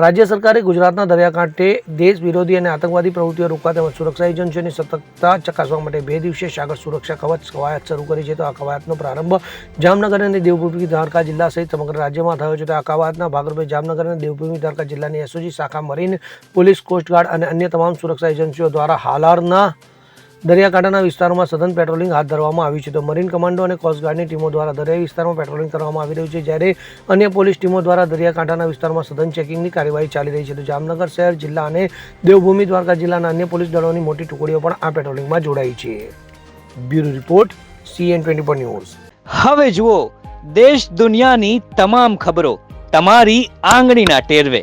રાજ્ય સરકારે ગુજરાતના દરિયાકાંઠે દેશ વિરોધી અને આતંકવાદી પ્રવૃત્તિઓ રોકવા તેમજ સુરક્ષા એજન્સીઓની સતર્કતા ચકાસવા માટે બે દિવસીય સાગર સુરક્ષા કવચ કવાયત શરૂ કરી છે. તો આ કવાયતનો પ્રારંભ જામનગર અને દેવભૂમિ દ્વારકા જિલ્લા સહિત સમગ્ર રાજ્યમાં થયો છે. તો આ કવાયતના ભાગરૂપે જામનગર અને દેવભૂમિ દ્વારકા જિલ્લાની એસઓજી શાખા મરીન, પોલીસ કોસ્ટગાર્ડ અને અન્ય તમામ સુરક્ષા એજન્સીઓ દ્વારા હાલારના દરિયાકાંઠાના વિસ્તારોમાં સઘન પેટ્રોલિંગ હાથ ધરવામાં આવ્યું છે. તો મરીન કમાન્ડો અને કોસ્ટગાર્ડની ટીમો દ્વારા દરિયાઈ વિસ્તારમાં પેટ્રોલિંગ કરવામાં આવી રહ્યું છે, જ્યારે અન્ય પોલીસ ટીમો દ્વારા દરિયાકાંઠાના વિસ્તારમાં સઘન ચેકિંગની કાર્યવાહી ચાલી રહી છે. તો જામનગર શહેર, જિલ્લા અને દેવભૂમિ દ્વારકા જિલ્લાના અન્ય પોલીસ દળોની મોટી ટુકડીઓ પણ આ પેટ્રોલિંગમાં જોડાઈ છે. Bureau report, CN twenty four news. હવે જુઓ, દેશ દુનિયાની તમામ ખબરો તમારી આંગળીના ટેરવે.